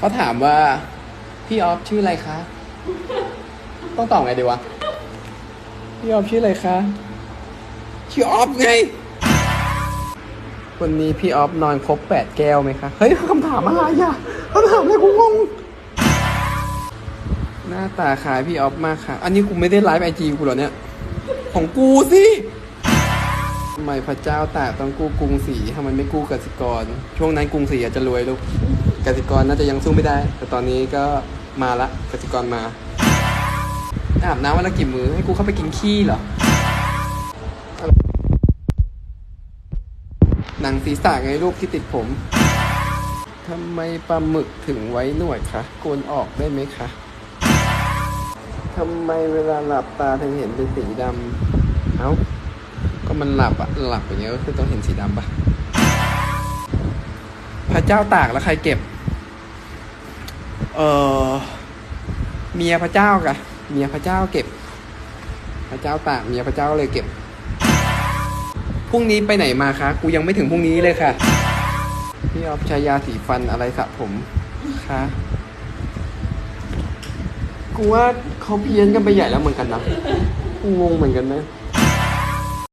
เขาถามว่า พี่ออฟชื่ออะไรคะ ต้องตอบไงดีวะ พี่ออฟชื่ออะไรคะ ชื่อออฟไง วันนี้พี่ออฟนอนครบแปดแก้วไหมคะ เฮ้ยคำถามอะไรอะคำถามอะไรกูงง หน้าตาคล้ายพี่ออฟมากค่ะ อันนี้กูไม่ได้ไลฟ์ไอจีกูเหรอเนี่ย ของกูสิ ไมพระเจ้าตากต้องกู้กรุงศรีทำไมไม่กู้กสิกร ช่วงนั้นกรุงศรีอาจจะรวยลูกกสิกรน่าจะยังสู้ไม่ได้ แต่ตอนนี้ก็มาละกสิกรมาอาบน้ำวันละกี่มือให้กูเข้าไปกินขี้เหรอหนังศีรษะไงลูกที่ติดผมทำไมปลาหมึกถึงไว้หนวดคะโกนออกได้ไหมคะทำไมเวลาหลับตาถึงเห็นเป็นสีดำเอ้า มันหลับอะหลับอย่างเงี้ยก็คือต้องเห็นสีดำปะพระเจ้าตากแล้วใครเก็บ เออเมียพระเจ้ากะเมียพระเจ้าเก็บ พระเจ้าตากเมียพระเจ้าเลยเก็บพรุ่งนี้ไปไหนมาคะกูยังไม่ถึงพรุ่งนี้เลยค่ะ พี่ออฟใช้ยาสีฟันอะไรสระผมคะกูว่าเขาเพี้ยนกันไปใหญ่แล้วเหมือนกันนะกูงงเหมือนกันนะ